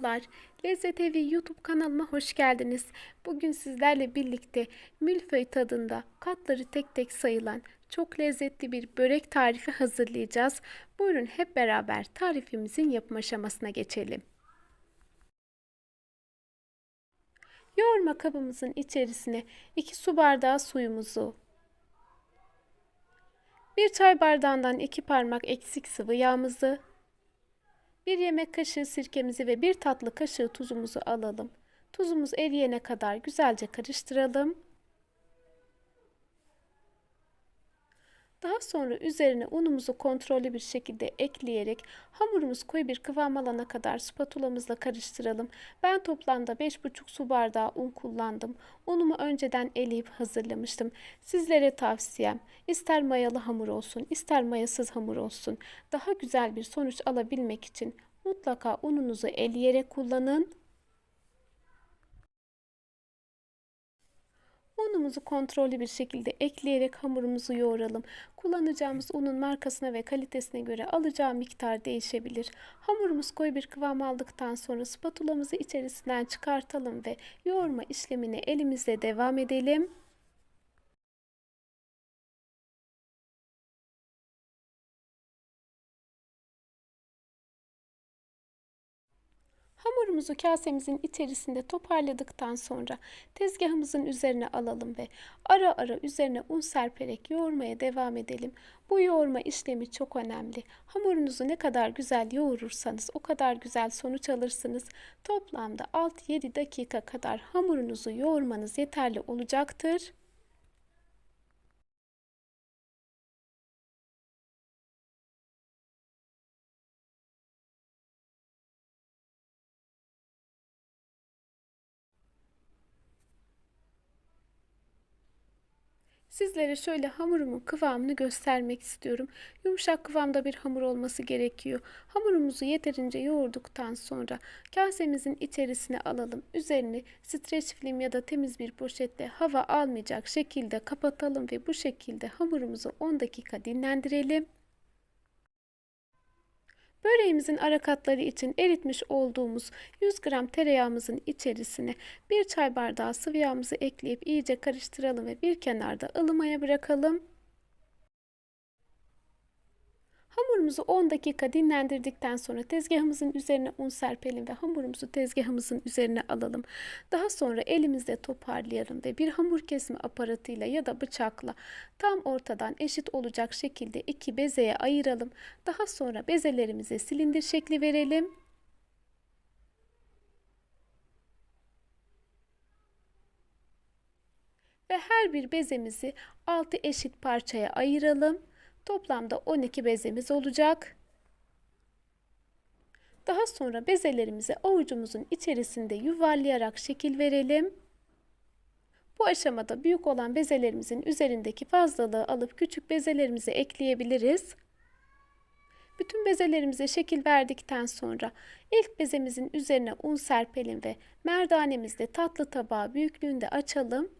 Merhabalar. Lezzet Evi YouTube kanalıma hoş geldiniz. Bugün sizlerle birlikte milföy tadında katları tek tek sayılan çok lezzetli bir börek tarifi hazırlayacağız. Buyurun hep beraber tarifimizin yapım aşamasına geçelim. Yoğurma kabımızın içerisine 2 su bardağı suyumuzu, 1 çay bardağından 2 parmak eksik sıvı yağımızı, 1 yemek kaşığı sirkemizi ve 1 tatlı kaşığı tuzumuzu alalım. Tuzumuz eriyene kadar güzelce karıştıralım. Daha sonra üzerine unumuzu kontrollü bir şekilde ekleyerek hamurumuz koyu bir kıvam alana kadar spatulamızla karıştıralım. Ben toplamda 5,5 su bardağı un kullandım. Unumu önceden eleyip hazırlamıştım. Sizlere tavsiyem ister mayalı hamur olsun ister mayasız hamur olsun. Daha güzel bir sonuç alabilmek için mutlaka ununuzu eleyerek kullanın. Unumuzu kontrollü bir şekilde ekleyerek hamurumuzu yoğuralım. Kullanacağımız unun markasına ve kalitesine göre alacağı miktar değişebilir. Hamurumuz koyu bir kıvam aldıktan sonra spatulamızı içerisinden çıkartalım ve yoğurma işlemine elimizle devam edelim. Hamurumuzu kasemizin içerisinde toparladıktan sonra tezgahımızın üzerine alalım ve ara ara üzerine un serperek yoğurmaya devam edelim. Bu yoğurma işlemi çok önemli. Hamurunuzu ne kadar güzel yoğurursanız o kadar güzel sonuç alırsınız. Toplamda 6-7 dakika kadar hamurunuzu yoğurmanız yeterli olacaktır. Sizlere şöyle hamurumun kıvamını göstermek istiyorum. Yumuşak kıvamda bir hamur olması gerekiyor. Hamurumuzu yeterince yoğurduktan sonra kasemizin içerisine alalım. Üzerini streç film ya da temiz bir poşetle hava almayacak şekilde kapatalım ve bu şekilde hamurumuzu 10 dakika dinlendirelim. Böreğimizin ara katları için eritmiş olduğumuz 100 gram tereyağımızın içerisine bir çay bardağı sıvı yağımızı ekleyip iyice karıştıralım ve bir kenarda ılımaya bırakalım. Hamurumuzu 10 dakika dinlendirdikten sonra tezgahımızın üzerine un serpelim ve hamurumuzu tezgahımızın üzerine alalım. Daha sonra elimizde toparlayalım ve bir hamur kesme aparatıyla ya da bıçakla tam ortadan eşit olacak şekilde iki bezeye ayıralım. Daha sonra bezelerimize silindir şekli verelim. Ve her bir bezemizi 6 eşit parçaya ayıralım. Toplamda 12 bezemiz olacak. Daha sonra bezelerimizi avucumuzun içerisinde yuvarlayarak şekil verelim. Bu aşamada büyük olan bezelerimizin üzerindeki fazlalığı alıp küçük bezelerimizi ekleyebiliriz. Bütün bezelerimize şekil verdikten sonra ilk bezemizin üzerine un serpelim ve merdanemizde tatlı tabağı büyüklüğünde açalım.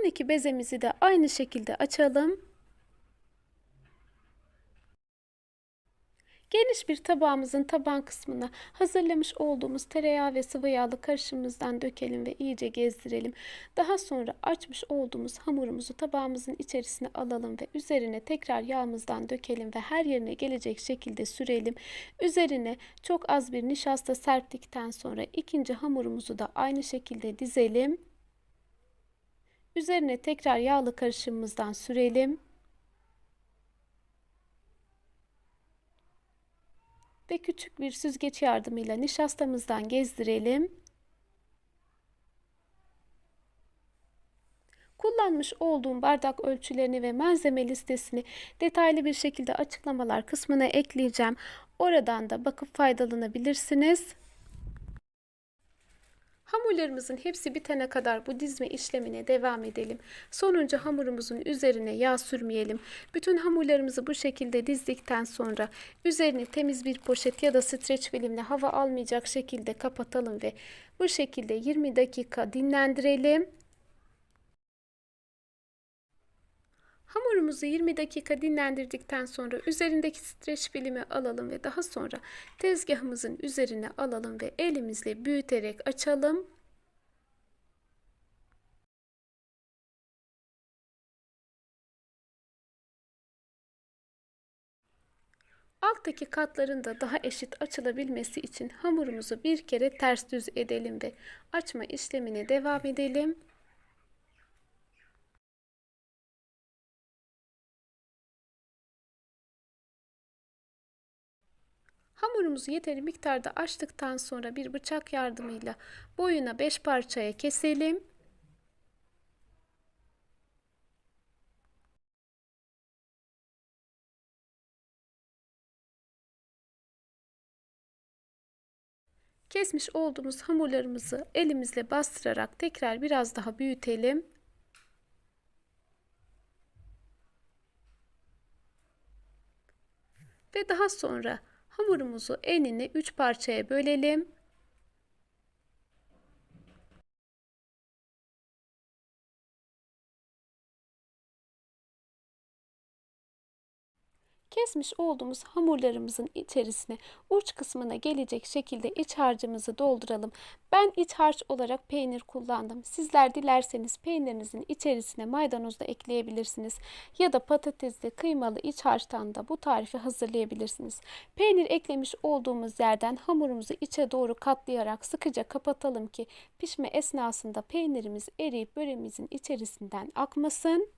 12 bezemizi de aynı şekilde açalım. Geniş bir tabağımızın taban kısmına hazırlamış olduğumuz tereyağı ve sıvı yağlı karışımımızdan dökelim ve iyice gezdirelim. Daha sonra açmış olduğumuz hamurumuzu tabağımızın içerisine alalım ve üzerine tekrar yağımızdan dökelim ve her yerine gelecek şekilde sürelim. Üzerine çok az bir nişasta serptikten sonra ikinci hamurumuzu da aynı şekilde dizelim. Üzerine tekrar yağlı karışımımızdan sürelim. Ve küçük bir süzgeç yardımıyla nişastamızdan gezdirelim. Kullanmış olduğum bardak ölçülerini ve malzeme listesini detaylı bir şekilde açıklamalar kısmına ekleyeceğim. Oradan da bakıp faydalanabilirsiniz. Hamurlarımızın hepsi bitene kadar bu dizme işlemine devam edelim. Sonuncu hamurumuzun üzerine yağ sürmeyelim. Bütün hamurlarımızı bu şekilde dizdikten sonra üzerini temiz bir poşet ya da streç filmle hava almayacak şekilde kapatalım ve bu şekilde 20 dakika dinlendirelim. Hamurumuzu 20 dakika dinlendirdikten sonra üzerindeki streç filmi alalım ve daha sonra tezgahımızın üzerine alalım ve elimizle büyüterek açalım. Alttaki katların da daha eşit açılabilmesi için hamurumuzu bir kere ters düz edelim ve açma işlemine devam edelim. Hamurumuzu yeteri miktarda açtıktan sonra bir bıçak yardımıyla boyuna 5 parçaya keselim. Kesmiş olduğumuz hamurlarımızı elimizle bastırarak tekrar biraz daha büyütelim. Ve daha sonra hamurumuzu enine 3 parçaya bölelim. Kesmiş olduğumuz hamurlarımızın içerisine uç kısmına gelecek şekilde iç harcımızı dolduralım. Ben iç harç olarak peynir kullandım. Sizler dilerseniz peynirinizin içerisine maydanoz da ekleyebilirsiniz. Ya da patatesli kıymalı iç harçtan da bu tarifi hazırlayabilirsiniz. Peynir eklemiş olduğumuz yerden hamurumuzu içe doğru katlayarak sıkıca kapatalım ki pişme esnasında peynirimiz eriyip böreğimizin içerisinden akmasın.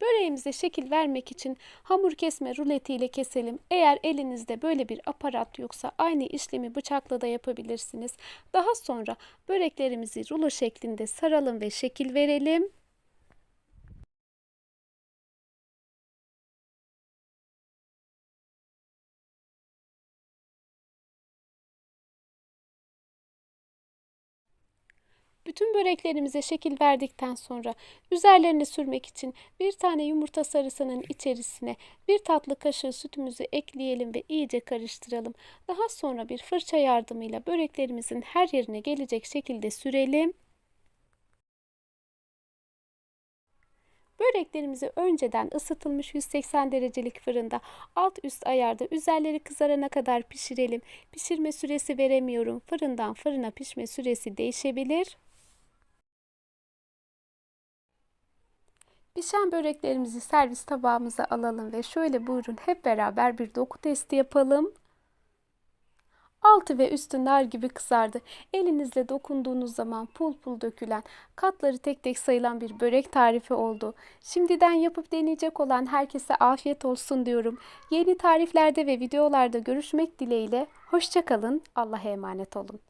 Böreğimize şekil vermek için hamur kesme ruletiyle keselim. Eğer elinizde böyle bir aparat yoksa aynı işlemi bıçakla da yapabilirsiniz. Daha sonra böreklerimizi rulo şeklinde saralım ve şekil verelim. Bütün böreklerimize şekil verdikten sonra üzerlerine sürmek için bir tane yumurta sarısının içerisine bir tatlı kaşığı sütümüzü ekleyelim ve iyice karıştıralım. Daha sonra bir fırça yardımıyla böreklerimizin her yerine gelecek şekilde sürelim. Böreklerimizi önceden ısıtılmış 180 derecelik fırında alt üst ayarda üzerleri kızarana kadar pişirelim. Pişirme süresi veremiyorum. Fırından fırına pişme süresi değişebilir. Pişen böreklerimizi servis tabağımıza alalım ve şöyle buyurun hep beraber bir doku testi yapalım. Altı ve üstü nar gibi kızardı. Elinizle dokunduğunuz zaman pul pul dökülen, katları tek tek sayılan bir börek tarifi oldu. Şimdiden yapıp deneyecek olan herkese afiyet olsun diyorum. Yeni tariflerde ve videolarda görüşmek dileğiyle. Hoşçakalın. Allah'a emanet olun.